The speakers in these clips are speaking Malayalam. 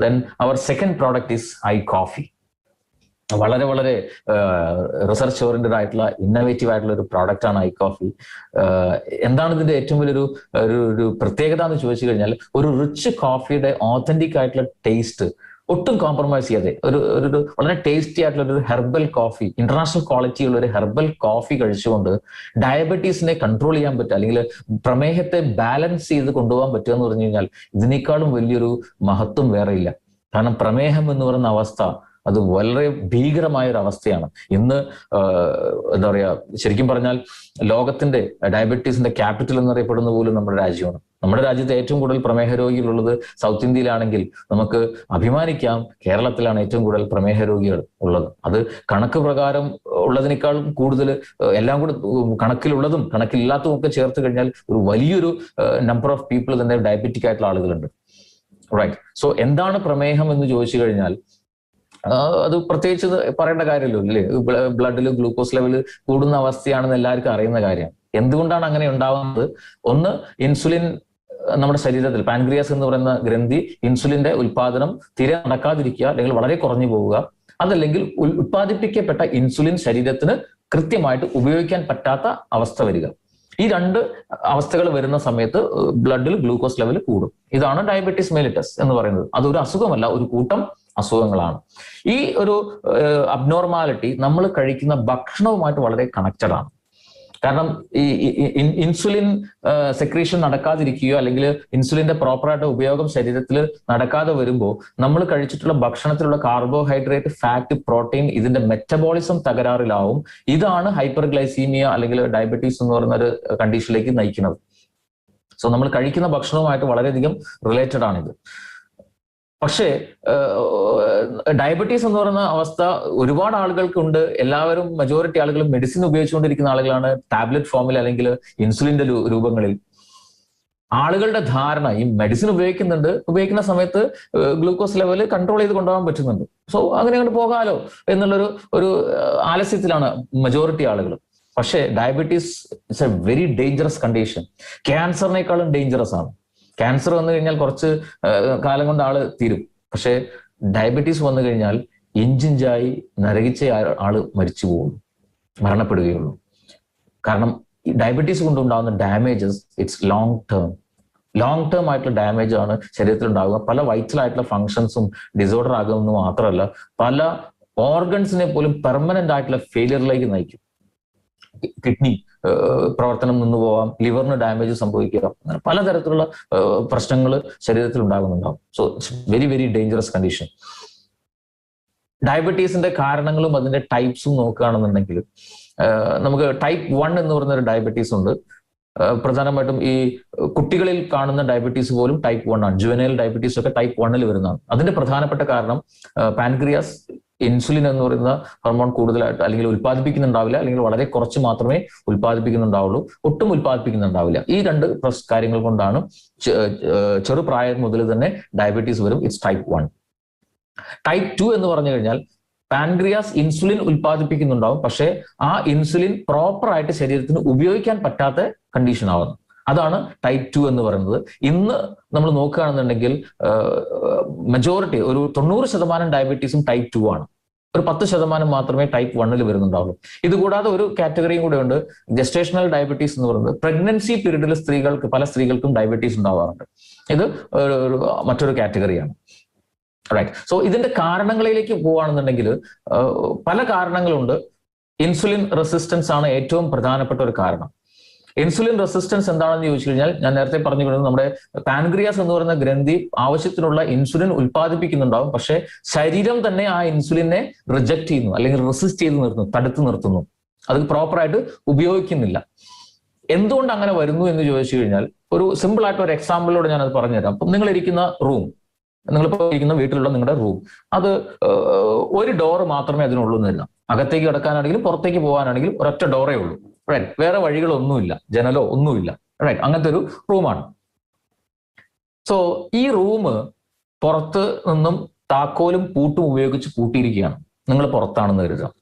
Then our second product is I coffee വളരെ വളരെ റിസർച്ച് ഓറിയന്റഡ് ആയിട്ടുള്ള ഇന്നോവേറ്റീവ് ആയിട്ടുള്ള ഒരു പ്രോഡക്റ്റ് ആണ് ഐ കോഫി എന്താണ് ഇതിന്റെ ഏറ്റവും വലിയൊരു ഒരു പ്രത്യേകത എന്ന് ചോദിച്ചു കഴിഞ്ഞാൽ ഒരു റിച്ച് കോഫിയുടെ ഓതന്റിക് ആയിട്ടുള്ള ടേസ്റ്റ് ഒട്ടും കോംപ്രമൈസ് ചെയ്യാതെ. ഒരു ഒരു വളരെ ടേസ്റ്റി ആയിട്ടുള്ള ഒരു ഹെർബൽ കോഫി ഇന്റർനാഷണൽ ക്വാളിറ്റി ഉള്ള ഒരു ഹെർബൽ കോഫി കഴിച്ചുകൊണ്ട് ഡയബറ്റീസിനെ കൺട്രോൾ ചെയ്യാൻ പറ്റുക അല്ലെങ്കിൽ പ്രമേഹത്തെ ബാലൻസ് ചെയ്ത് കൊണ്ടുപോകാൻ പറ്റുക എന്ന് പറഞ്ഞു കഴിഞ്ഞാൽ ഇതിനേക്കാളും വലിയൊരു മഹത്വം വേറെ ഇല്ല. കാരണം പ്രമേഹം എന്ന് പറയുന്ന അവസ്ഥ അത് വളരെ ഭീകരമായ ഒരു അവസ്ഥയാണ്. ഇന്ന് എന്താ പറയാ ശരിക്കും പറഞ്ഞാൽ ലോകത്തിന്റെ ഡയബറ്റീസിന്റെ ക്യാപിറ്റൽ എന്നറിയപ്പെടുന്ന പോലും നമ്മുടെ രാജ്യമാണ്. നമ്മുടെ രാജ്യത്ത് ഏറ്റവും കൂടുതൽ പ്രമേഹ രോഗികളുള്ളത് സൗത്ത് ഇന്ത്യയിലാണെങ്കിൽ നമുക്ക് അഭിമാനിക്കാം കേരളത്തിലാണ് ഏറ്റവും കൂടുതൽ പ്രമേഹ രോഗികൾ ഉള്ളത്. അത് കണക്ക് പ്രകാരം ഉള്ളതിനേക്കാളും കൂടുതൽ എല്ലാം കൂടെ കണക്കിലുള്ളതും കണക്കില്ലാത്തതും ഒക്കെ ചേർത്ത് കഴിഞ്ഞാൽ ഒരു വലിയൊരു നമ്പർ ഓഫ് പീപ്പിൾ തന്നെ ഡയബറ്റിക് ആയിട്ടുള്ള ആളുകളുണ്ട്. റൈറ്റ് സോ എന്താണ് പ്രമേഹം എന്ന് ചോദിച്ചു കഴിഞ്ഞാൽ അത് പ്രത്യേകിച്ച് പറയേണ്ട കാര്യമല്ലോ അല്ലേ? ബ്ലഡിൽ ഗ്ലൂക്കോസ് ലെവൽ കൂടുന്ന അവസ്ഥയാണെന്ന് എല്ലാവർക്കും അറിയുന്ന കാര്യമാണ് എന്തുകൊണ്ടാണ് അങ്ങനെ ഉണ്ടാവുന്നത്? ഒന്ന് ഇൻസുലിൻ നമ്മുടെ ശരീരത്തിൽ പാൻക്രിയാസ് എന്ന് പറയുന്ന ഗ്രന്ഥി ഇൻസുലിന്റെ ഉൽപാദനം തീരെ നടക്കാതിരിക്കുക അല്ലെങ്കിൽ വളരെ കുറഞ്ഞു പോവുക അതല്ലെങ്കിൽ ഉത്പാദിപ്പിക്കപ്പെട്ട ഇൻസുലിൻ ശരീരത്തിന് കൃത്യമായിട്ട് ഉപയോഗിക്കാൻ പറ്റാത്ത അവസ്ഥ വരിക. ഈ രണ്ട് അവസ്ഥകൾ വരുന്ന സമയത്ത് ബ്ലഡിൽ ഗ്ലൂക്കോസ് ലെവൽ കൂടും. ഇതാണ് ഡയബറ്റീസ് മെലിറ്റസ് എന്ന് പറയുന്നത്. അതൊരു അസുഖമല്ല ഒരു കൂട്ടം അസുഖങ്ങളാണ്. ഈ ഒരു അബ്നോർമാലിറ്റി നമ്മൾ കഴിക്കുന്ന ഭക്ഷണവുമായിട്ട് വളരെ കണക്റ്റഡ് ആണ്. കാരണം ഈ ഇൻസുലിൻ സെക്രീഷൻ നടക്കാതിരിക്കുകയോ അല്ലെങ്കിൽ ഇൻസുലിന്റെ പ്രോപ്പറായിട്ട് ഉപയോഗം ശരീരത്തിൽ നടക്കാതെ വരുമ്പോൾ നമ്മൾ കഴിച്ചിട്ടുള്ള ഭക്ഷണത്തിലുള്ള കാർബോഹൈഡ്രേറ്റ് ഫാറ്റ് പ്രോട്ടീൻ ഇതിന്റെ മെറ്റബോളിസം തകരാറിലാവും. ഇതാണ് ഹൈപ്പർ ഗ്ലൈസീമിയ അല്ലെങ്കിൽ ഡയബറ്റീസ് എന്ന് പറയുന്ന ഒരു കണ്ടീഷനിലേക്ക് നയിക്കുന്നത്. സോ നമ്മൾ കഴിക്കുന്ന ഭക്ഷണവുമായിട്ട് വളരെയധികം റിലേറ്റഡ് ആണിത്. പക്ഷേ ഡയബറ്റീസ് എന്ന് പറയുന്ന അവസ്ഥ ഒരുപാട് ആളുകൾക്കുണ്ട്. എല്ലാവരും മെജോറിറ്റി ആളുകളും മെഡിസിൻ ഉപയോഗിച്ചുകൊണ്ടിരിക്കുന്ന ആളുകളാണ് ടാബ്ലറ്റ് ഫോമിൽ അല്ലെങ്കിൽ ഇൻസുലിന്റെ രൂപങ്ങളിൽ. ആളുകളുടെ ധാരണ ഈ മെഡിസിൻ ഉപയോഗിക്കുന്നുണ്ട്. ഉപയോഗിക്കുന്ന സമയത്ത് ഗ്ലൂക്കോസ് ലെവൽ കൺട്രോൾ ചെയ്ത് കൊണ്ടുപോകാൻ പറ്റുന്നുണ്ട്. സോ അങ്ങനെ അങ്ങോട്ട് പോകാലോ എന്നുള്ളൊരു ഒരു ആലസ്യത്തിലാണ് മെജോറിറ്റി ആളുകൾ പക്ഷേ diabetes it's a very dangerous condition ക്യാൻസറിനേക്കാളും dangerous ആണ്. ക്യാൻസർ വന്നു കഴിഞ്ഞാൽ കുറച്ച് കാലം കൊണ്ട് ആൾ തീരും. പക്ഷെ ഡയബറ്റീസ് വന്നു കഴിഞ്ഞാൽ ഇഞ്ചിഞ്ചായി നരകിച്ച ആൾ മരിച്ചു പോകുള്ളൂ മരണപ്പെടുകയുള്ളൂ. കാരണം ഡയബറ്റീസ് കൊണ്ടുണ്ടാകുന്ന damages it's long term long term ആയിട്ടുള്ള ഡാമേജ് ആണ് ശരീരത്തിൽ ഉണ്ടാകുക പല വൈറ്റൽ ആയിട്ടുള്ള ഫങ്ഷൻസും ഡിസോർഡർ ആകുമെന്ന് മാത്രമല്ല പല ഓർഗൻസിനെ പോലും പെർമനന്റ് ആയിട്ടുള്ള ഫെയിലിയറിലേക്ക് നയിക്കും. കിഡ്നി പ്രവർത്തനം നിന്ന് പോവാം ലിവറിന് ഡാമേജ് സംഭവിക്കുക അങ്ങനെ പലതരത്തിലുള്ള പ്രശ്നങ്ങൾ ശരീരത്തിൽ ഉണ്ടാകുന്നുണ്ടാവും. So very very dangerous condition ഡയബറ്റീസിന്റെ കാരണങ്ങളും അതിന്റെ ടൈപ്സും നോക്കുകയാണെന്നുണ്ടെങ്കിൽ നമുക്ക് ടൈപ്പ് വൺ എന്ന് പറയുന്ന ഒരു ഡയബറ്റീസ് ഉണ്ട്. പ്രധാനമായിട്ടും ഈ കുട്ടികളിൽ കാണുന്ന ഡയബറ്റീസ് പോലും ടൈപ്പ് വൺ ആണ്. ജുവനൈൽ ഡയബറ്റീസ് ഒക്കെ ടൈപ്പ് വണ്ണിൽ വരുന്നതാണ്. അതിന്റെ പ്രധാനപ്പെട്ട കാരണം പാൻക്രിയാസ് ഇൻസുലിൻ എന്ന് പറയുന്ന ഹോർമോൺ കൂടുതലായിട്ട് അല്ലെങ്കിൽ ഉത്പാദിപ്പിക്കുന്നുണ്ടാവില്ല അല്ലെങ്കിൽ വളരെ കുറച്ച് മാത്രമേ ഉത്പാദിപ്പിക്കുന്നുണ്ടാവുള്ളൂ ഒട്ടും ഉത്പാദിപ്പിക്കുന്നുണ്ടാവില്ല ഈ രണ്ട് കാര്യങ്ങൾ കൊണ്ടാണ് ചെറുപ്രായം മുതൽ തന്നെ ഡയബറ്റീസ് വരും. It's type one type two എന്ന് പറഞ്ഞു കഴിഞ്ഞാൽ പാൻക്രിയാസ് ഇൻസുലിൻ ഉത്പാദിപ്പിക്കുന്നുണ്ടാവും പക്ഷേ ആ ഇൻസുലിൻ പ്രോപ്പർ ആയിട്ട് ശരീരത്തിന് ഉപയോഗിക്കാൻ പറ്റാത്ത കണ്ടീഷൻ ആവുന്നു. അതാണ് ടൈപ്പ് ടു എന്ന് പറയുന്നത്. ഇന്ന് നമ്മൾ നോക്കുകയാണെന്നുണ്ടെങ്കിൽ മെജോറിറ്റി ഒരു തൊണ്ണൂറ് ശതമാനം ഡയബറ്റീസും ടൈപ്പ് ടു ആണ്. ഒരു പത്ത് ശതമാനം മാത്രമേ ടൈപ്പ് വണ്ണിൽ വരുന്നുണ്ടാവുള്ളൂ. ഇതുകൂടാതെ ഒരു കാറ്റഗറിയും കൂടെ ഉണ്ട്. ജസ്റ്റേഷണൽ ഡയബറ്റീസ് എന്ന് പറയുന്നത്. പ്രഗ്നൻസി പീരീഡിൽ സ്ത്രീകൾക്ക് പല സ്ത്രീകൾക്കും ഡയബറ്റീസ് ഉണ്ടാവാറുണ്ട്. ഇത് മറ്റൊരു കാറ്റഗറിയാണ് റൈറ്റ് സോ ഇതിന്റെ കാരണങ്ങളിലേക്ക് പോവുകയാണെന്നുണ്ടെങ്കിൽ പല കാരണങ്ങളുണ്ട്. ഇൻസുലിൻ റെസിസ്റ്റൻസ് ആണ് ഏറ്റവും പ്രധാനപ്പെട്ട ഒരു കാരണം. ഇൻസുലിൻ റെസിസ്റ്റൻസ് എന്താണെന്ന് ചോദിച്ചു കഴിഞ്ഞാൽ ഞാൻ നേരത്തെ പറഞ്ഞു കഴിഞ്ഞത് നമ്മുടെ പാൻക്രിയാസ് എന്ന് പറയുന്ന ഗ്രന്ഥി ആവശ്യത്തിനുള്ള ഇൻസുലിൻ ഉൽപ്പാദിപ്പിക്കുന്നുണ്ടാവും. പക്ഷേ ശരീരം തന്നെ ആ ഇൻസുലിനെ റിജക്ട് ചെയ്യുന്നു അല്ലെങ്കിൽ റെസിസ്റ്റ് ചെയ്ത് നിർത്തുന്നു തടുത്തു നിർത്തുന്നു. അത് പ്രോപ്പറായിട്ട് ഉപയോഗിക്കുന്നില്ല. എന്തുകൊണ്ട് അങ്ങനെ വരുന്നു എന്ന് ചോദിച്ചു കഴിഞ്ഞാൽ ഒരു സിമ്പിൾ ആയിട്ട് ഒരു എക്സാമ്പിളിലൂടെ ഞാൻ അത് പറഞ്ഞുതരാം. അപ്പം നിങ്ങൾ ഇരിക്കുന്ന റൂം നിങ്ങളിപ്പോൾ ഇരിക്കുന്ന വീട്ടിലുള്ള നിങ്ങളുടെ റൂം അത് ഒരു ഡോറ് മാത്രമേ അതിനുള്ളൂ എന്നില്ല അകത്തേക്ക് കിടക്കാനാണെങ്കിലും പുറത്തേക്ക് പോകാനാണെങ്കിലും ഒരൊറ്റ ഡോറേ ഉള്ളൂ. റൈറ്റ് വേറെ വഴികളൊന്നുമില്ല. ജനലോ ഒന്നുമില്ല. റൈറ്റ് അങ്ങനത്തെ ഒരു റൂമാണ്. സോ ഈ റൂം പുറത്ത് നിന്നും താക്കോലും പൂട്ടും ഉപയോഗിച്ച് പൂട്ടിയിരിക്കുകയാണ്. നിങ്ങൾ പുറത്താണെന്ന് കരുതുക.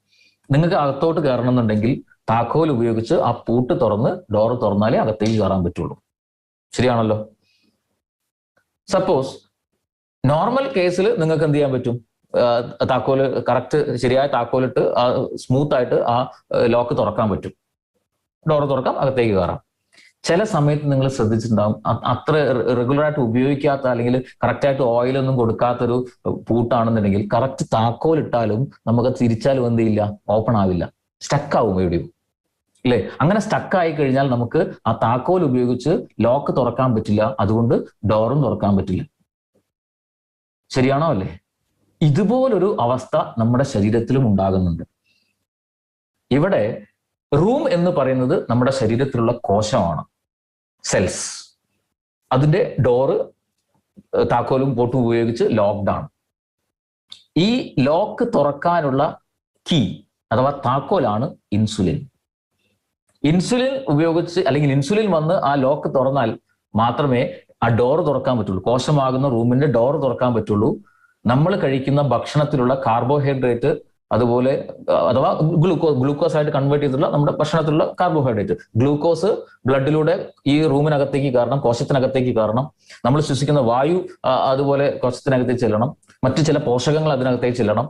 നിങ്ങൾക്ക് അകത്തോട്ട് കയറണം എന്നുണ്ടെങ്കിൽ താക്കോൽ ഉപയോഗിച്ച് ആ പൂട്ട് തുറന്ന് ഡോർ തുറന്നാലേ അകത്തേക്ക് കയറാൻ പറ്റുള്ളൂ. ശരിയാണല്ലോ? സപ്പോസ് നോർമൽ കേസിൽ നിങ്ങൾക്ക് എന്ത് ചെയ്യാൻ പറ്റും? താക്കോൽ കറക്റ്റ് ശരിയായ താക്കോലിട്ട് സ്മൂത്ത് ആയിട്ട് ആ ലോക്ക് തുറക്കാൻ പറ്റും. ഡോർ തുറക്കാം അകത്തേക്ക് കയറാം. ചില സമയത്ത് നിങ്ങൾ ശ്രദ്ധിച്ചിട്ടുണ്ടാവും അത്ര റെഗുലർ ആയിട്ട് ഉപയോഗിക്കാത്ത അല്ലെങ്കിൽ കറക്റ്റ് ആയിട്ട് ഓയിൽ ഒന്നും കൊടുക്കാത്തൊരു പൂട്ടാണെന്നുണ്ടെങ്കിൽ കറക്റ്റ് താക്കോൽ ഇട്ടാലും നമുക്ക് തിരിച്ചാലും എന്ത് ചെയ്യില്ല ഓപ്പൺ ആവില്ല. സ്റ്റക്ക് ആവും എവിടെയും. അല്ലെ അങ്ങനെ സ്റ്റക്ക് ആയി കഴിഞ്ഞാൽ നമുക്ക് ആ താക്കോൽ ഉപയോഗിച്ച് ലോക്ക് തുറക്കാൻ പറ്റില്ല അതുകൊണ്ട് ഡോറും തുറക്കാൻ പറ്റില്ല. ശരിയാണോ അല്ലേ? ഇതുപോലൊരു അവസ്ഥ നമ്മുടെ ശരീരത്തിലും ഉണ്ടാകുന്നുണ്ട്. ഇവിടെ റൂം എന്ന് പറയുന്നത് നമ്മുടെ ശരീരത്തിലുള്ള കോശമാണ്. സെൽസ് അതിന്റെ ഡോറ് താക്കോലും പോട്ടും ഉപയോഗിച്ച് ലോക്ക്ഡ് ആണ്. ഈ ലോക്ക് തുറക്കാനുള്ള കീ അഥവാ താക്കോലാണ് ഇൻസുലിൻ ഇൻസുലിൻ ഉപയോഗിച്ച് അല്ലെങ്കിൽ ഇൻസുലിൻ വന്ന് ആ ലോക്ക് തുറന്നാൽ മാത്രമേ ആ ഡോർ തുറക്കാൻ പറ്റുള്ളൂ. കോശമാകുന്ന റൂമിന്റെ ഡോർ തുറക്കാൻ പറ്റുള്ളൂ. നമ്മൾ കഴിക്കുന്ന ഭക്ഷണത്തിലുള്ള കാർബോഹൈഡ്രേറ്റ് അതുപോലെ അഥവാ ഗ്ലൂക്കോസ് ഗ്ലൂക്കോസ് ആയിട്ട് കൺവേർട്ട് ചെയ്തിട്ടുള്ള നമ്മുടെ ഭക്ഷണത്തിലുള്ള കാർബോഹൈഡ്രേറ്റ് ഗ്ലൂക്കോസ് ബ്ലഡിലൂടെ ഈ റൂമിനകത്തേക്ക് കാരണം കോശത്തിനകത്തേക്ക് കാരണം നമ്മൾ ശ്വസിക്കുന്ന വായു അതുപോലെ കോശത്തിനകത്തേക്ക് ചെല്ലണം. മറ്റു ചില പോഷകങ്ങൾ അതിനകത്തേക്ക് ചെല്ലണം.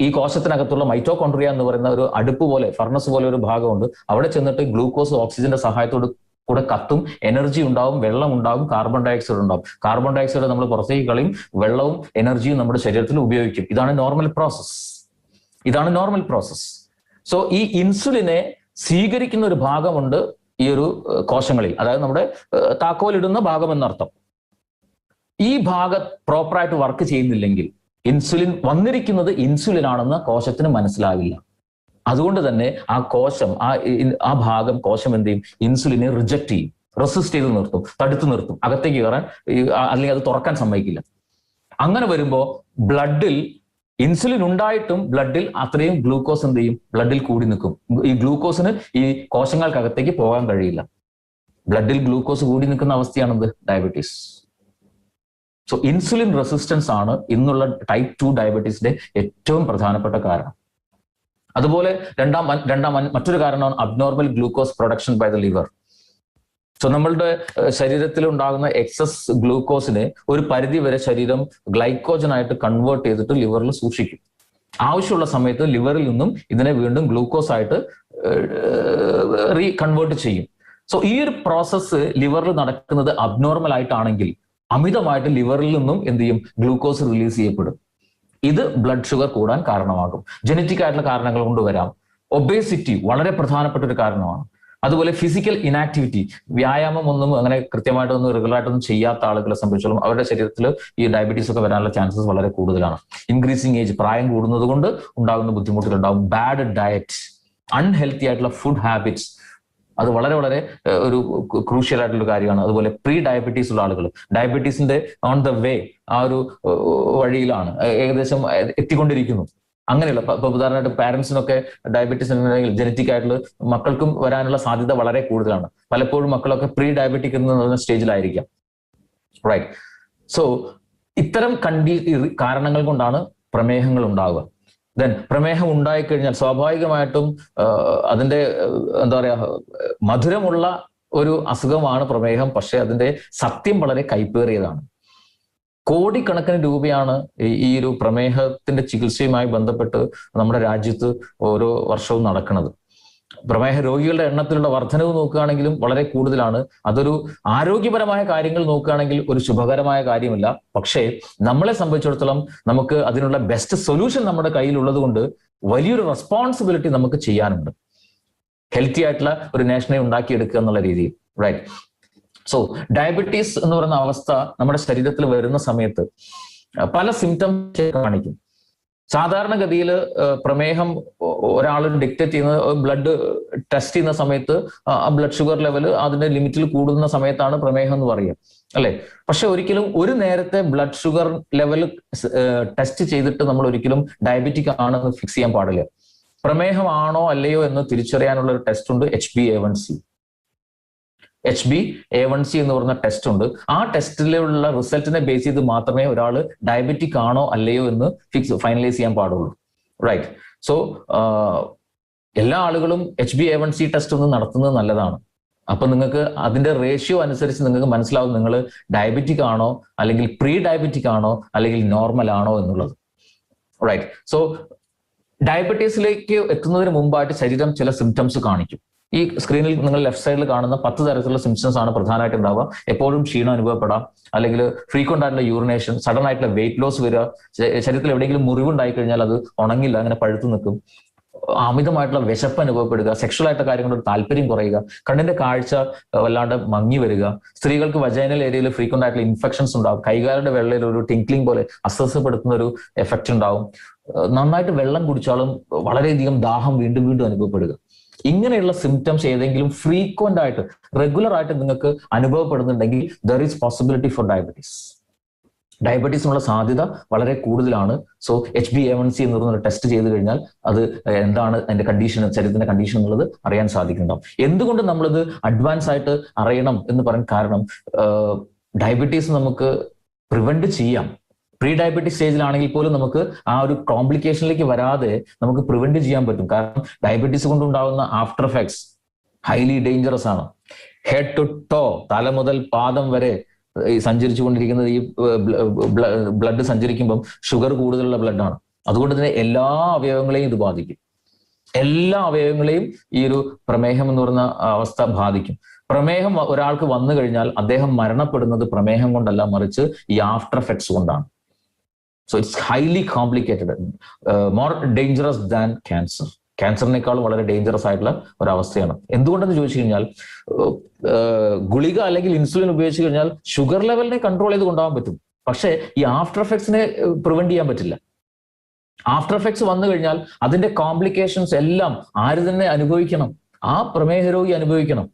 ഈ കോശത്തിനകത്തുള്ള മൈറ്റോകോൺട്രിയ എന്ന് പറയുന്ന ഒരു അടുപ്പ് പോലെ ഫർണസ് പോലെ ഒരു ഭാഗമുണ്ട്. അവിടെ ചെന്നിട്ട് ഗ്ലൂക്കോസ് ഓക്സിജന്റെ സഹായത്തോട് കൂടെ കത്തും. എനർജി ഉണ്ടാവും വെള്ളം ഉണ്ടാവും കാർബൺ ഡയോക്സൈഡ് ഉണ്ടാവും. കാർബൺ ഡയോക്സൈഡ് നമ്മൾ പുറത്തേക്ക് കളയും. വെള്ളവും എനർജിയും നമ്മുടെ ശരീരത്തിൽ ഉപയോഗിക്കും. ഇതാണ് നോർമൽ പ്രോസസ്സ് ഇതാണ് നോർമൽ പ്രോസസ്സ് സോ ഈ ഇൻസുലിനെ സ്വീകരിക്കുന്ന ഒരു ഭാഗമുണ്ട് ഈ ഒരു കോശങ്ങളിൽ. അതായത് നമ്മുടെ താക്കോലിടുന്ന ഭാഗം എന്നർത്ഥം ഈ ഭാഗം പ്രോപ്പറായിട്ട് വർക്ക് ചെയ്യുന്നില്ലെങ്കിൽ ഇൻസുലിൻ വന്നിരിക്കുന്നത് ഇൻസുലിൻ ആണെന്ന് കോശത്തിന് മനസ്സിലാവില്ല. അതുകൊണ്ട് തന്നെ ആ കോശം ആ ആ ഭാഗം കോശം എന്ത് ചെയ്യും? ഇൻസുലിനെ റിജക്ട് ചെയ്യും. റെസിസ്റ്റ് ചെയ്ത് നിർത്തും തടുത്തു നിർത്തും. അകത്തേക്ക് കയറാൻ അല്ലെങ്കിൽ അത് തുറക്കാൻ സമ്മതിക്കില്ല. അങ്ങനെ വരുമ്പോൾ ബ്ലഡിൽ ഇൻസുലിൻ ഉണ്ടായിട്ടും ബ്ലഡിൽ അത്രയും ഗ്ലൂക്കോസ് എന്ത് ചെയ്യും? ബ്ലഡിൽ കൂടി നിൽക്കും. ഈ ഗ്ലൂക്കോസിന് ഈ കോശങ്ങൾക്കകത്തേക്ക് പോകാൻ കഴിയില്ല. ബ്ലഡിൽ ഗ്ലൂക്കോസ് കൂടി നിൽക്കുന്ന അവസ്ഥയാണെന്ത്? ഡയബറ്റീസ്. സോ ഇൻസുലിൻ റെസിസ്റ്റൻസ് ആണ് ഇന്നുള്ള ടൈപ്പ് ടു ഡയബറ്റീസിന്റെ ഏറ്റവും പ്രധാനപ്പെട്ട കാരണം. അതുപോലെ രണ്ടാം രണ്ടാം മറ്റൊരു കാരണമാണ് abnormal glucose production by the liver so നമ്മളുടെ ശരീരത്തിൽ ഉണ്ടാകുന്ന എക്സസ് ഗ്ലൂക്കോസിനെ ഒരു പരിധി വരെ ശരീരം ഗ്ലൈക്കോജനായിട്ട് കൺവേർട്ട് ചെയ്തിട്ട് ലിവറിൽ സൂക്ഷിക്കും. ആവശ്യമുള്ള സമയത്ത് ലിവറിൽ നിന്നും ഇതിനെ വീണ്ടും ഗ്ലൂക്കോസ് ആയിട്ട് റീ കൺവേർട്ട് ചെയ്യും. സോ ഈ ഒരു പ്രോസസ്സ് ലിവറിൽ നടക്കുന്നത് അബ്നോർമൽ ആയിട്ടാണെങ്കിൽ അമിതമായിട്ട് ലിവറിൽ നിന്നും എന്ത് ചെയ്യും? ഗ്ലൂക്കോസ് റിലീസ് ചെയ്യപ്പെടും. ഇത് ബ്ലഡ് ഷുഗർ കൂടാൻ കാരണമാകും. ജനറ്റിക് ആയിട്ടുള്ള കാരണങ്ങൾ കൊണ്ട് വരാം. ഒബേസിറ്റി വളരെ പ്രധാനപ്പെട്ട ഒരു കാരണമാണ്. അതുപോലെ ഫിസിക്കൽ ഇനാക്ടിവിറ്റി വ്യായാമം ഒന്നും അങ്ങനെ കൃത്യമായിട്ടൊന്നും റെഗുലർ ആയിട്ടൊന്നും ചെയ്യാത്ത ആളുകളെ സംബന്ധിച്ചോളം അവരുടെ ശരീരത്തിൽ ഈ ഡയബറ്റീസ് ഒക്കെ വരാനുള്ള ചാൻസസ് വളരെ കൂടുതലാണ്. ഇൻക്രീസിങ് ഏജ് പ്രായം കൂടുന്നത് കൊണ്ട് ഉണ്ടാകുന്ന ബുദ്ധിമുട്ടുകൾ ഉണ്ടാകും ബാഡ് ഡയറ്റ് അൺഹെൽത്തി ആയിട്ടുള്ള ഫുഡ് ഹാബിറ്റ്സ് അത് വളരെ വളരെ ഒരു ക്രൂഷ്യൽ ആയിട്ടുള്ള കാര്യമാണ്. അതുപോലെ പ്രീ ഡയബറ്റീസ് ഉള്ള ആളുകൾ ഡയബറ്റീസിന്റെ ഓൺ ദ വേ ആ ഒരു വഴിയിലാണ് ഏകദേശം എത്തിക്കൊണ്ടിരിക്കുന്നു. അങ്ങനെയുള്ള ഇപ്പൊ ഉദാഹരണമായിട്ട് പാരന്റ്സിനൊക്കെ ഡയബറ്റീസ് ഉണ്ടെങ്കിൽ ജനറ്റിക് ആയിട്ടുള്ള മക്കൾക്കും വരാനുള്ള സാധ്യത വളരെ കൂടുതലാണ്. പലപ്പോഴും മക്കളൊക്കെ പ്രീ ഡയബറ്റിക് എന്ന് പറയുന്ന സ്റ്റേജിലായിരിക്കാം റൈറ്റ് സോ ഇത്തരം കണ്ടി കാരണങ്ങൾ കൊണ്ടാണ് പ്രമേഹങ്ങൾ ഉണ്ടാവുക. ദെൻ പ്രമേഹം ഉണ്ടായിക്കഴിഞ്ഞാൽ സ്വാഭാവികമായിട്ടും അതിന്റെ എന്താ പറയാ മധുരമുള്ള ഒരു അസുഖമാണ് പ്രമേഹം. പക്ഷെ അതിന്റെ സത്യം വളരെ കൈപ്പേറിയതാണ്. കോടിക്കണക്കിന് രൂപയാണ് ഈ ഒരു പ്രമേഹത്തിന്റെ ചികിത്സയുമായി ബന്ധപ്പെട്ട് നമ്മുടെ രാജ്യത്ത് ഓരോ വർഷവും നടക്കുന്നത്. പ്രമേഹ രോഗികളുടെ എണ്ണത്തിലുള്ള വർധനവ് നോക്കുകയാണെങ്കിലും വളരെ കൂടുതലാണ്. അതൊരു ആരോഗ്യപരമായ കാര്യങ്ങൾ നോക്കുകയാണെങ്കിൽ ഒരു ശുഭകരമായ കാര്യമല്ല. പക്ഷേ നമ്മളെ സംബന്ധിച്ചിടത്തോളം നമുക്ക് അതിനുള്ള ബെസ്റ്റ് സൊല്യൂഷൻ നമ്മുടെ കയ്യിലുള്ളത് കൊണ്ട് വലിയൊരു റെസ്പോൺസിബിലിറ്റി നമുക്ക് ചെയ്യാനുണ്ട്. ഹെൽത്തി ആയിട്ടുള്ള ഒരു നേഷനെ ഉണ്ടാക്കിയെടുക്കുക എന്നുള്ള രീതിയിൽ റൈറ്റ് സോ ഡയബറ്റീസ് എന്ന് പറയുന്ന അവസ്ഥ നമ്മുടെ ശരീരത്തിൽ വരുന്ന സമയത്ത് പല സിംറ്റംസ് കാണിക്കും. സാധാരണഗതിയിൽ പ്രമേഹം ഒരാൾ ഡിക്റ്റേറ്റ് ചെയ്യുന്ന ബ്ലഡ് ടെസ്റ്റ് ചെയ്യുന്ന സമയത്ത് ബ്ലഡ് ഷുഗർ ലെവൽ അതിന്റെ ലിമിറ്റിൽ കൂടുന്ന സമയത്താണ് പ്രമേഹം എന്ന് പറയുക. അല്ലെ? പക്ഷെ ഒരിക്കലും ഒരു നേരത്തെ ബ്ലഡ് ഷുഗർ ലെവൽ ടെസ്റ്റ് ചെയ്തിട്ട് നമ്മൾ ഒരിക്കലും ഡയബറ്റിക് ആണെന്ന് ഫിക്സ് ചെയ്യാൻ പാടില്ല. പ്രമേഹമാണോ അല്ലയോ എന്ന് തിരിച്ചറിയാനുള്ള ഒരു ടെസ്റ്റ് ഉണ്ട് H B A one C H B A one C എന്ന് പറഞ്ഞ ടെസ്റ്റ് ഉണ്ട്. ആ ടെസ്റ്റിലുള്ള റിസൾട്ടിനെ ബേസ് ചെയ്ത് മാത്രമേ ഒരാൾ ഡയബറ്റിക് ആണോ അല്ലയോ എന്ന് ഫിക്സ് ഫൈനലൈസ് ചെയ്യാൻ പാടുള്ളൂ. റൈറ്റ് സോ എല്ലാ ആളുകളും H B A one C test ഒന്ന് നടത്തുന്നത് നല്ലതാണ്. അപ്പൊ നിങ്ങൾക്ക് അതിന്റെ റേഷ്യോ അനുസരിച്ച് നിങ്ങൾക്ക് മനസ്സിലാവും നിങ്ങൾ ഡയബറ്റിക് ആണോ അല്ലെങ്കിൽ പ്രീ ഡയബറ്റിക് ആണോ അല്ലെങ്കിൽ നോർമൽ ആണോ എന്നുള്ളത്. റൈറ്റ് സോ ഡയബറ്റീസിലേക്ക് എത്തുന്നതിന് മുമ്പായിട്ട് ശരീരം ചില സിംറ്റംസ് കാണിക്കും. ഈ സ്ക്രീനിൽ നിങ്ങൾ ലെഫ്റ്റ് സൈഡിൽ കാണുന്ന പത്ത് തരത്തിലുള്ള സിംറ്റംസ് ആണ് പ്രധാനമായിട്ട് ഉണ്ടാവുക. എപ്പോഴും ക്ഷീണം അനുഭവപ്പെടാം. അല്ലെങ്കിൽ ഫ്രീക്വന്റ് ആയിട്ടുള്ള യൂറിനേഷൻ സഡൻ ആയിട്ടുള്ള വെയിറ്റ് ലോസ് വരിക ശരീരത്തിൽ എവിടെയെങ്കിലും മുറിവുണ്ടായി കഴിഞ്ഞാൽ അത് ഉണങ്ങില്ല അങ്ങനെ പഴുത്തു നിൽക്കും. അമിതമായിട്ടുള്ള വിശപ്പ് അനുഭവപ്പെടുക സെക്ഷൽ ആയിട്ടുള്ള കാര്യങ്ങളോട് താല്പര്യം കുറയുക കണ്ണിന്റെ കാഴ്ച വല്ലാണ്ട് മങ്ങി വരിക സ്ത്രീകൾക്ക് വജൈനൽ ഏരിയയിൽ ഫ്രീക്വന്റ് ആയിട്ടുള്ള ഇൻഫെക്ഷൻസ് ഉണ്ടാവും. കൈകാലുടെ വെള്ളയിൽ ഒരു ടിങ്ക്ലിംഗ് പോലെ അസ്വസ്ഥപ്പെടുത്തുന്ന ഒരു എഫക്റ്റ് ഉണ്ടാവും. നന്നായിട്ട് വെള്ളം കുടിച്ചാലും വളരെയധികം ദാഹം വീണ്ടും വീണ്ടും അനുഭവപ്പെടുക. ഇങ്ങനെയുള്ള സിംറ്റംസ് ഏതെങ്കിലും ഫ്രീക്വന്റ് ആയിട്ട് റെഗുലർ ആയിട്ട് നിങ്ങൾക്ക് അനുഭവപ്പെടുന്നുണ്ടെങ്കിൽ there is possibility for diabetes ഡയബറ്റീസിനുള്ള സാധ്യത വളരെ കൂടുതലാണ്. So H B A one C എന്ന് പറഞ്ഞ ടെസ്റ്റ് ചെയ്ത് കഴിഞ്ഞാൽ അത് എന്താണ് അതിന്റെ കണ്ടീഷൻ ശരീരത്തിന്റെ കണ്ടീഷൻ എന്നുള്ളത് അറിയാൻ സാധിക്കുന്നുണ്ടാവും. എന്തുകൊണ്ട് നമ്മളിത് അഡ്വാൻസ് ആയിട്ട് അറിയണം എന്ന് പറയാൻ കാരണം ഡയബറ്റീസ് നമുക്ക് പ്രിവെന്റ് ചെയ്യാം. പ്രീ ഡയബറ്റിക് സ്റ്റേജിലാണെങ്കിൽ പോലും നമുക്ക് ആ ഒരു കോംപ്ലിക്കേഷനിലേക്ക് വരാതെ നമുക്ക് പ്രിവെന്റ് ചെയ്യാൻ പറ്റും. കാരണം ഡയബറ്റീസ് കൊണ്ടുണ്ടാകുന്ന ആഫ്റ്റർ എഫക്ട്സ് ഹൈലി ഡേഞ്ചറസ് ആണ്. ഹെഡ് ടു ടോ തല മുതൽ പാദം വരെ സഞ്ചരിച്ചു കൊണ്ടിരിക്കുന്നത് ഈ ബ്ലഡ് സഞ്ചരിക്കുമ്പം ഷുഗർ കൂടുതലുള്ള ബ്ലഡാണ് അതുകൊണ്ട് തന്നെ എല്ലാ അവയവങ്ങളെയും ഇത് ബാധിക്കും. എല്ലാ അവയവങ്ങളെയും ഈ ഒരു പ്രമേഹം എന്ന് പറയുന്ന അവസ്ഥ ബാധിക്കും. പ്രമേഹം ഒരാൾക്ക് വന്നു കഴിഞ്ഞാൽ അദ്ദേഹം മരണപ്പെടുന്നത് പ്രമേഹം കൊണ്ടല്ല മറിച്ച് ഈ ആഫ്റ്റർ എഫക്ട്സ് കൊണ്ടാണ്. So it's highly complicated more dangerous than cancer ക്യാൻസറിനേക്കാളും വളരെ ഡേഞ്ചറസ് ആയിട്ടുള്ള ഒരവസ്ഥയാണ്. എന്തുകൊണ്ടെന്ന് ചോദിച്ചു കഴിഞ്ഞാൽ ഗുളിക അല്ലെങ്കിൽ ഇൻസുലിൻ ഉപയോഗിച്ച് കഴിഞ്ഞാൽ ഷുഗർ ലെവലിനെ കൺട്രോൾ ചെയ്ത് കൊണ്ടുപോകാൻ പറ്റും. പക്ഷേ ഈ ആഫ്റ്റർ എഫക്ട്സിനെ പ്രിവെന്റ് ചെയ്യാൻ പറ്റില്ല. ആഫ്റ്റർ എഫക്ട്സ് വന്നു കഴിഞ്ഞാൽ അതിന്റെ കോംപ്ലിക്കേഷൻസ് എല്ലാം ആര് തന്നെ അനുഭവിക്കണം? ആ പ്രമേഹ രോഗി അനുഭവിക്കണം.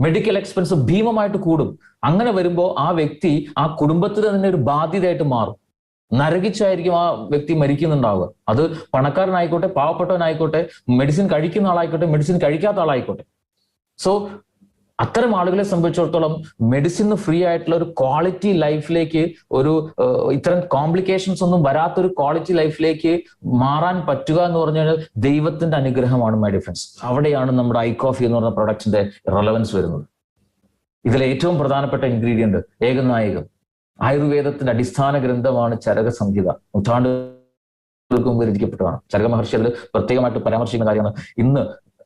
മെഡിക്കൽ എക്സ്പെൻസ് ഭീമമായിട്ട് കൂടും. അങ്ങനെ വരുമ്പോൾ ആ വ്യക്തി ആ കുടുംബത്തിന് തന്നെ ഒരു ബാധ്യതയായിട്ട് മാറും. നരകിച്ചായിരിക്കും ആ വ്യക്തി മരിക്കുന്നുണ്ടാവുക. അത് പണക്കാരനായിക്കോട്ടെ പാവപ്പെട്ടവനായിക്കോട്ടെ മെഡിസിൻ കഴിക്കുന്ന ആളായിക്കോട്ടെ മെഡിസിൻ കഴിക്കാത്ത ആളായിക്കോട്ടെ. സോ അത്തരം ആളുകളെ സംബന്ധിച്ചിടത്തോളം മെഡിസിൻ ഫ്രീ ആയിട്ടുള്ള ഒരു ക്വാളിറ്റി ലൈഫിലേക്ക് ഒരു ഇത്തരം കോംപ്ലിക്കേഷൻസ് ഒന്നും വരാത്തൊരു ക്വാളിറ്റി ലൈഫിലേക്ക് മാറാൻ പറ്റുക എന്ന് പറഞ്ഞു കഴിഞ്ഞാൽ ദൈവത്തിന്റെ അനുഗ്രഹമാണ് മൈ ഡിഫറൻസ് അവിടെയാണ് നമ്മുടെ ഐ കോഫി എന്ന് പറഞ്ഞ പ്രൊഡക്റ്റിന്റെ റെലവൻസ് വരുന്നത്. ഇതിലെ ഏറ്റവും പ്രധാനപ്പെട്ട ഇൻഗ്രീഡിയന്റ് ഏകനായകം. ആയുർവേദത്തിന്റെ അടിസ്ഥാന ഗ്രന്ഥമാണ് ചരക സംഹിത നൂറ്റാണ്ടുകൾക്ക് മുമ്പ് രചിക്കപ്പെട്ടതാണ് ചരക മഹർഷി അതിൽ പ്രത്യേകമായിട്ട് പരാമർശിക്കുന്ന കാര്യമാണ്. ഇന്ന്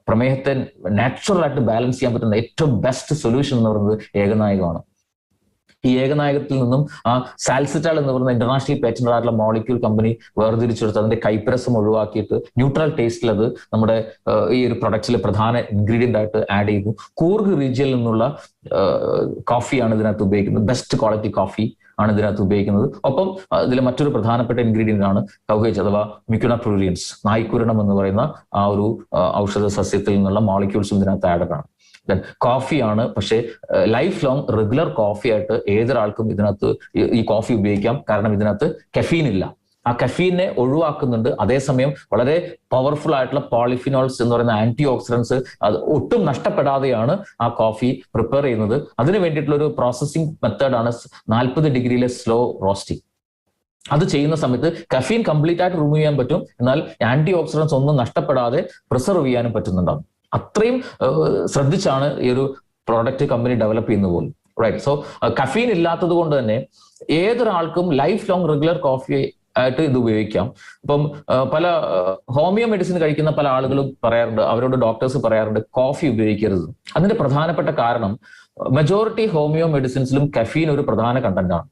പ്രമേഹത്തെ നാച്ചുറൽ ആയിട്ട് ബാലൻസ് ചെയ്യാൻ പറ്റുന്ന ഏറ്റവും ബെസ്റ്റ് സൊല്യൂഷൻ എന്ന് പറയുന്നത് ഏകനായകമാണ്. ഈ ഏകനായകത്തിൽ നിന്നും ആ സാൽസിറ്റാൾ എന്ന് പറയുന്ന ഇന്റർനാഷണൽ പേറ്റന്റ് ആയിട്ടുള്ള മോളിക്യൂൾ കമ്പനി വേർതിരിച്ചെടുത്ത് അതിന്റെ കൈപ്രസം ഒഴിവാക്കിയിട്ട് ന്യൂട്രൽ ടേസ്റ്റിൽ അത് നമ്മുടെ ഈ ഒരു പ്രൊഡക്റ്റിലെ പ്രധാന ഇൻഗ്രീഡിയന്റ് ആയിട്ട് ആഡ് ചെയ്തു. കൂർഗ് റീജിയനിൽ നിന്നുള്ള കോഫിയാണ് ഇതിനകത്ത് ഉപയോഗിക്കുന്നത്. ബെസ്റ്റ് ക്വാളിറ്റി കോഫി ആണ് ഇതിനകത്ത് ഉപയോഗിക്കുന്നത്. ഒപ്പം ഇതിൽ മറ്റൊരു പ്രധാനപ്പെട്ട ഇൻഗ്രീഡിയന്റ് ആണ് കൗഹേജ് അഥവാ മിക്കുന പ്രുലിയൻസ് നായ്ക്കുരണം എന്ന് പറയുന്ന ആ ഒരു ഔഷധ സസ്യത്തിൽ നിന്നുള്ള മോളിക്യൂൾസും ഇതിനകത്ത് ആഡഡ് ആണ്. ദെൻ കോഫിയാണ് പക്ഷേ ലൈഫ് ലോങ് റെഗുലർ കോഫി ആയിട്ട് ഏതൊരാൾക്കും ഇതിനകത്ത് ഈ കോഫി ഉപയോഗിക്കാം. കാരണം ഇതിനകത്ത് കെഫീൻ ഇല്ല. ആ കഫീനെ ഒഴിവാക്കുന്നുണ്ട്. അതേസമയം വളരെ പവർഫുൾ ആയിട്ടുള്ള പോളിഫിനോൾസ് എന്ന് പറയുന്ന ആന്റി ഓക്സിഡൻസ് അത് ഒട്ടും നഷ്ടപ്പെടാതെയാണ് ആ കോഫി പ്രിപ്പയർ ചെയ്യുന്നത്. അതിന് വേണ്ടിയിട്ടുള്ള ഒരു പ്രോസസ്സിംഗ് മെത്തേഡാണ് നാൽപ്പത് ഡിഗ്രിയിലെ സ്ലോ റോസ്റ്റിംഗ് അത് ചെയ്യുന്ന സമയത്ത് കഫീൻ കംപ്ലീറ്റ് ആയിട്ട് റിമൂവ് ചെയ്യാൻ പറ്റും. എന്നാൽ ആന്റി ഓക്സിഡൻസ് ഒന്നും നഷ്ടപ്പെടാതെ പ്രിസർവ് ചെയ്യാനും പറ്റുന്നുണ്ടാവും. അത്രയും ശ്രദ്ധിച്ചാണ് ഈ ഒരു പ്രോഡക്റ്റ് കമ്പനി ഡെവലപ്പ് ചെയ്യുന്നത് പോലും. റൈറ്റ് സോ കഫീൻ ഇല്ലാത്തത് കൊണ്ട് തന്നെ ഏതൊരാൾക്കും ലൈഫ് ലോങ് റെഗുലർ കോഫി ആയിട്ട് ഇത് ഉപയോഗിക്കാം. ഇപ്പം പല ഹോമിയോ മെഡിസിൻ കഴിക്കുന്ന പല ആളുകളും പറയാറുണ്ട് അവരോട് ഡോക്ടേഴ്സ് പറയാറുണ്ട് കോഫി ഉപയോഗിക്കരുത്. അതിന്റെ പ്രധാനപ്പെട്ട കാരണം മെജോറിറ്റി ഹോമിയോ മെഡിസിൻസിലും കഫീൻ ഒരു പ്രധാന കണ്ടന്റ് ആണ്.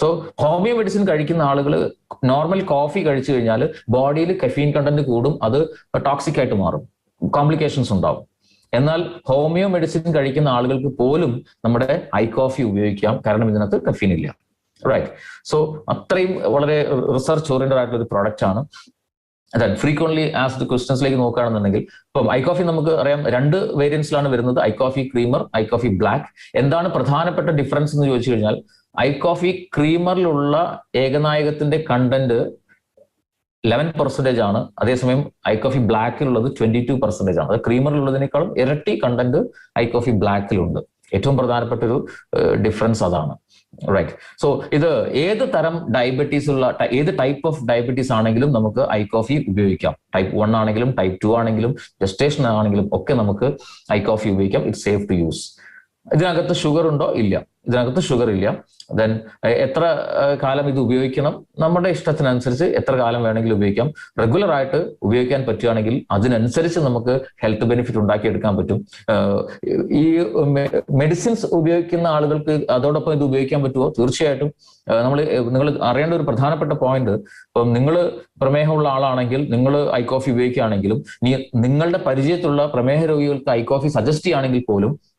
സോ ഹോമിയോ മെഡിസിൻ കഴിക്കുന്ന ആളുകൾ നോർമൽ കോഫി കഴിച്ചു കഴിഞ്ഞാൽ ബോഡിയിൽ കഫീൻ കണ്ടന്റ് കൂടും അത് ടോക്സിക് ആയിട്ട് മാറും. കോംപ്ലിക്കേഷൻസ് ഉണ്ടാവും. എന്നാൽ ഹോമിയോ മെഡിസിൻ കഴിക്കുന്ന ആളുകൾക്ക് പോലും നമ്മുടെ ഐ കോഫി ഉപയോഗിക്കാം കാരണം ഇതിനകത്ത് കഫീൻ ഇല്ല. റൈറ്റ് സോ അത്രയും വളരെ റിസർച്ച് ഓറിയന്റഡ് ആയിട്ടുള്ള ഒരു പ്രോഡക്റ്റ് ആണ്. അതായത് ഫ്രീക്വന്റ്ലി ആസ്ഡ് ക്വസ്റ്റൻസിലേക്ക് നോക്കുകയാണെന്നുണ്ടെങ്കിൽ ഇപ്പം ഐ കോഫി നമുക്ക് അറിയാം രണ്ട് വേരിയൻസിലാണ് വരുന്നത്. I coffee creamer I coffee black എന്താണ് പ്രധാനപ്പെട്ട ഡിഫറൻസ് എന്ന് ചോദിച്ചു കഴിഞ്ഞാൽ ഐ കോഫി ക്രീമറിലുള്ള ഏകനായകത്തിന്റെ കണ്ടന്റ് ലെവൻ പെർസെന്റേജ് ആണ്. അതേസമയം ഐ കോഫി ബ്ലാക്കിലുള്ളത് ട്വന്റി ടു പെർസെന്റേജ് ആണ്. അത് ക്രീമറിലുള്ളതിനേക്കാളും ഇരട്ടി കണ്ടന്റ് ഐ കോഫി ബ്ലാക്കിലുണ്ട് ഏറ്റവും പ്രധാനപ്പെട്ട ഒരു ഡിഫറൻസ് അതാണ്. റൈറ്റ് സോ ഇത് ഏത് തരം ഡയബറ്റീസ് ഉള്ള ഏത് ടൈപ്പ് ഓഫ് ഡയബറ്റീസ് ആണെങ്കിലും നമുക്ക് ഐ കോഫി ഉപയോഗിക്കാം. ടൈപ്പ് വൺ ആണെങ്കിലും ടൈപ്പ് ടു ആണെങ്കിലും ജസ്റ്റേഷൻ ആണെങ്കിലും ഒക്കെ നമുക്ക് ഐ കോഫി ഉപയോഗിക്കാം. ഇറ്റ്സ് സേഫ് ടു യൂസ് ഇതിനകത്ത് ഷുഗർ ഉണ്ടോ? ഇല്ല. ഇതിനകത്ത് ഷുഗർ ഇല്ല. ദെൻ എത്ര കാലം ഇത് ഉപയോഗിക്കണം? നമ്മുടെ ഇഷ്ടത്തിനനുസരിച്ച് എത്ര കാലം വേണമെങ്കിലും ഉപയോഗിക്കാം. റെഗുലർ ആയിട്ട് ഉപയോഗിക്കാൻ പറ്റുകയാണെങ്കിൽ അതിനനുസരിച്ച് നമുക്ക് ഹെൽത്ത് ബെനിഫിറ്റ് ഉണ്ടാക്കിയെടുക്കാൻ പറ്റും. ഈ മെഡിസിൻസ് ഉപയോഗിക്കുന്ന ആളുകൾക്ക് അതോടൊപ്പം ഇത് ഉപയോഗിക്കാൻ പറ്റുമോ തീർച്ചയായിട്ടും. നമ്മൾ നിങ്ങൾ അറിയേണ്ട ഒരു പ്രധാനപ്പെട്ട പോയിന്റ് ഇപ്പം നിങ്ങൾ പ്രമേഹമുള്ള ആളാണെങ്കിൽ നിങ്ങൾ ഐ കോഫി ഉപയോഗിക്കുകയാണെങ്കിലും നിങ്ങളുടെ പരിചയത്തിലുള്ള പ്രമേഹ രോഗികൾക്ക് ഐ കോഫി സജസ്റ്റ് ചെയ്യുകയാണെങ്കിൽ പോലും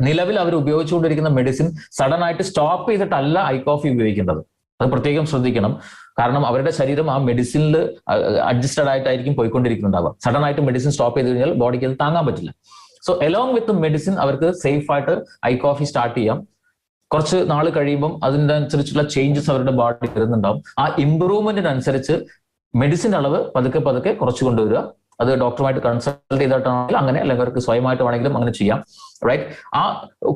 നിലവിൽ അവർ ഉപയോഗിച്ചുകൊണ്ടിരിക്കുന്ന മെഡിസിൻ സഡൻ ആയിട്ട് സ്റ്റോപ്പ് ചെയ്തിട്ടല്ല ഐ കോഫി ഉപയോഗിക്കേണ്ടത് അത് പ്രത്യേകം ശ്രദ്ധിക്കണം. കാരണം അവരുടെ ശരീരം ആ മെഡിസിനിൽ അഡ്ജസ്റ്റഡ് ആയിട്ടായിരിക്കും പോയിക്കൊണ്ടിരിക്കുന്നുണ്ടാവുക. സഡൻ ആയിട്ട് മെഡിസിൻ സ്റ്റോപ്പ് ചെയ്ത് കഴിഞ്ഞാൽ ബോഡിക്ക് അത് താങ്ങാൻ പറ്റില്ല. സോ എലോങ് വിത്ത് മെഡിസിൻ അവർക്ക് സേഫ് ആയിട്ട് ഐ കോഫി സ്റ്റാർട്ട് ചെയ്യാം. കുറച്ച് നാൾ കഴിയുമ്പം അതിന്റെ അനുസരിച്ചുള്ള ചേഞ്ചസ് അവരുടെ ബോഡി വരുന്നുണ്ടാവും. ആ ഇമ്പ്രൂവ്മെന്റിനനുസരിച്ച് മെഡിസിൻ അളവ് പതുക്കെ പതുക്കെ കുറച്ച് കൊണ്ടുവരിക. അത് ഡോക്ടറുമായിട്ട് കൺസൾട്ട് ചെയ്തിട്ടാണെങ്കിലും അങ്ങനെ അല്ലെങ്കിൽ അവർക്ക് സ്വയമായിട്ട് വേണമെങ്കിലും അങ്ങനെ ചെയ്യാം. റൈറ്റ് ആ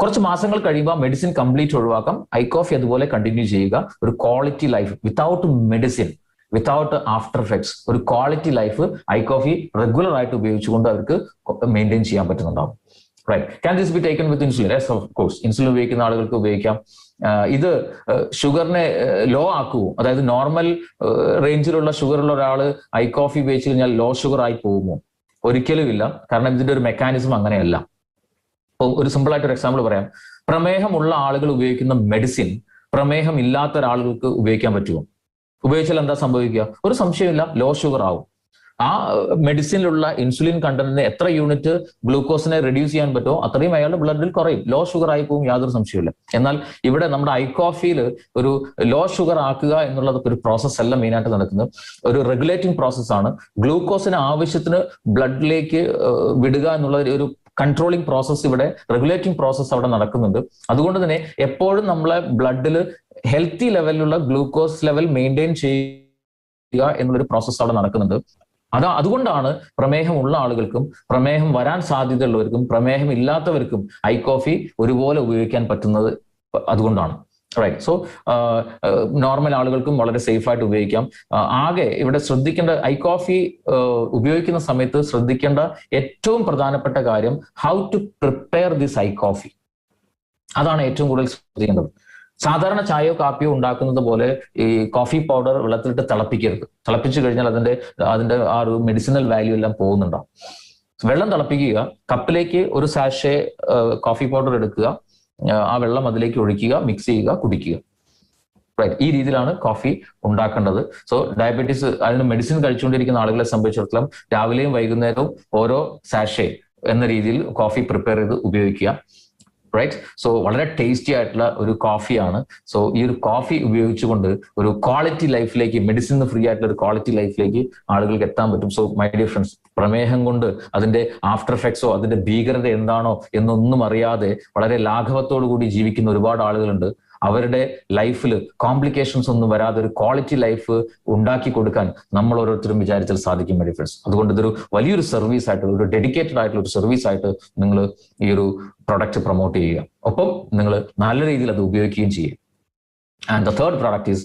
കുറച്ച് മാസങ്ങൾ കഴിയുമ്പോൾ മെഡിസിൻ കംപ്ലീറ്റ് ഒഴിവാക്കാം. ഐ കോഫി അതുപോലെ കണ്ടിന്യൂ ചെയ്യുക. ഒരു quality life without medicine without after effects ഒരു quality life I coffee regular ആയിട്ട് ഉപയോഗിച്ചുകൊണ്ട് അവർക്ക് മെയിന്റെയിൻ ചെയ്യാൻ പറ്റുന്നുണ്ടാവും. Right can this be taken with insulin yes of course insulin ഉപയോഗിക്കുന്ന ആളുകൾക്ക് ഉപയോഗിക്കാം. ഇത് ഷുഗറിനെ ലോ ആക്കുമോ അതായത് നോർമൽ റേഞ്ചിലുള്ള ഷുഗർ ഉള്ള ഒരാൾ ഐ കോഫി ഉപയോഗിച്ച് കഴിഞ്ഞാൽ ലോ ഷുഗർ ആയി പോകുമോ? ഒരിക്കലും ഇല്ല. കാരണം ഇതിന്റെ ഒരു മെക്കാനിസം അങ്ങനെയല്ല. ഒരു സിമ്പിൾ ആയിട്ട് ഒരു എക്സാമ്പിൾ പറയാം. പ്രമേഹമുള്ള ആളുകൾ ഉപയോഗിക്കുന്ന മെഡിസിൻ പ്രമേഹം ഇല്ലാത്ത ഒരാളുകൾക്ക് ഉപയോഗിക്കാൻ പറ്റുമോ? ഉപയോഗിച്ചാൽ എന്താ സംഭവിക്കുക? ഒരു സംശയമില്ല ലോ ഷുഗർ ആവും. ആ മെഡിസിനിലുള്ള ഇൻസുലിൻ കണ്ടന്റിന് എത്ര യൂണിറ്റ് ഗ്ലൂക്കോസിനെ റെഡ്യൂസ് ചെയ്യാൻ പറ്റുമോ അത്രയും അയാളുടെ ബ്ലഡിൽ കുറയും. ലോ ഷുഗർ ആയി പോകും യാതൊരു സംശയമില്ല എന്നാൽ ഇവിടെ നമ്മുടെ ഐ കോഫിയിൽ ഒരു ലോ ഷുഗർ ആക്കുക എന്നുള്ളത് ഒരു പ്രോസസ് അല്ല മെയിനായിട്ട് നടക്കുന്നത്. ഒരു റെഗുലേറ്റിംഗ് പ്രോസസ്സാണ് ഗ്ലൂക്കോസിന് ആവശ്യത്തിന് ബ്ലഡിലേക്ക് വിടുക എന്നുള്ള ഒരു കൺട്രോളിംഗ് പ്രോസസ് ഇവിടെ റെഗുലേറ്റിംഗ് പ്രോസസ് അവിടെ നടക്കുന്നുണ്ട്. അതുകൊണ്ട് തന്നെ എപ്പോഴും നമ്മളെ ബ്ലഡിൽ ഹെൽത്തി ലെവലിലുള്ള ഗ്ലൂക്കോസ് ലെവൽ മെയിന്റെയിൻ ചെയ്യുക എന്നുള്ളൊരു പ്രോസസ്സ് അവിടെ നടക്കുന്നുണ്ട്. അതാ അതുകൊണ്ടാണ് പ്രമേഹം ഉള്ള ആളുകൾക്കും പ്രമേഹം വരാൻ സാധ്യതയുള്ളവർക്കും പ്രമേഹം ഇല്ലാത്തവർക്കും ഐ കോഫി ഒരുപോലെ ഉപയോഗിക്കാൻ പറ്റുന്നത് അതുകൊണ്ടാണ്. റൈറ്റ് സോ നോർമൽ ആളുകൾക്കും വളരെ സേഫ് ആയിട്ട് ഉപയോഗിക്കാം. ആകെ ഇവിടെ ശ്രദ്ധിക്കേണ്ട ഐ കോഫി ഉപയോഗിക്കുന്ന സമയത്ത് ശ്രദ്ധിക്കേണ്ട ഏറ്റവും പ്രധാനപ്പെട്ട കാര്യം how to prepare this I coffee അതാണ് ഏറ്റവും കൂടുതൽ ശ്രദ്ധിക്കേണ്ടത്. സാധാരണ ചായയോ കാപ്പിയോ ഉണ്ടാക്കുന്നത് പോലെ ഈ കോഫി പൗഡർ വെള്ളത്തിലിട്ട് തിളപ്പിക്കരുത്. തിളപ്പിച്ചു കഴിഞ്ഞാൽ അതിന്റെ അതിന്റെ ആ ഒരു മെഡിസിനൽ വാല്യൂ എല്ലാം പോകുന്നുണ്ടാവും. വെള്ളം തിളപ്പിക്കുക കപ്പിലേക്ക് ഒരു സാഷെ കോഫി പൗഡർ എടുക്കുക ആ വെള്ളം അതിലേക്ക് ഒഴിക്കുക മിക്സ് ചെയ്യുക കുടിക്കുക. റൈറ്റ് ഈ രീതിയിലാണ് കോഫി ഉണ്ടാക്കേണ്ടത്. സോ ഡയബറ്റീസ് അതിന് മെഡിസിൻ കഴിച്ചുകൊണ്ടിരിക്കുന്ന ആളുകളെ സംബന്ധിച്ചിടത്തോളം രാവിലെയും വൈകുന്നേരവും ഓരോ സാഷെ എന്ന രീതിയിൽ കോഫി പ്രിപ്പയർ ചെയ്ത് ഉപയോഗിക്കുക. റൈറ്റ് സോ വളരെ ടേസ്റ്റി ആയിട്ടുള്ള ഒരു കോഫിയാണ് സോ ഈ ഒരു കോഫി ഉപയോഗിച്ചുകൊണ്ട് ഒരു ക്വാളിറ്റി ലൈഫിലേക്ക് മെഡിസിൻ ഫ്രീ ആയിട്ടുള്ള ഒരു ക്വാളിറ്റി ലൈഫിലേക്ക് ആളുകൾക്ക് എത്താൻ പറ്റും. സോ മൈ ഡിയർ ഫ്രണ്ട്സ് പ്രമേഹം കൊണ്ട് അതിന്റെ ആഫ്റ്റർ എഫക്ട്സോ അതിന്റെ ഭീകരത എന്താണോ എന്നൊന്നും അറിയാതെ വളരെ ലാഘവത്തോടു കൂടി ജീവിക്കുന്ന ഒരുപാട് ആളുകളുണ്ട്. അവരുടെ ലൈഫിൽ കോംപ്ലിക്കേഷൻസ് ഒന്നും വരാതെ ഒരു ക്വാളിറ്റി ലൈഫ് ഉണ്ടാക്കി കൊടുക്കാൻ നമ്മൾ ഓരോരുത്തരും വിചാരിച്ചാൽ സാധിക്കും മൈ ഫ്രണ്ട്സ് അതുകൊണ്ട് ഇതൊരു വലിയൊരു സർവീസ് ആയിട്ട് ഒരു ഡെഡിക്കേറ്റഡ് ആയിട്ടുള്ള ഒരു സർവീസ് ആയിട്ട് നിങ്ങൾ ഈ ഒരു പ്രൊഡക്റ്റ് പ്രൊമോട്ട് ചെയ്യുക. ഒപ്പം നിങ്ങൾ നല്ല രീതിയിൽ അത് ഉപയോഗിക്കുകയും ചെയ്യുക. And the third product is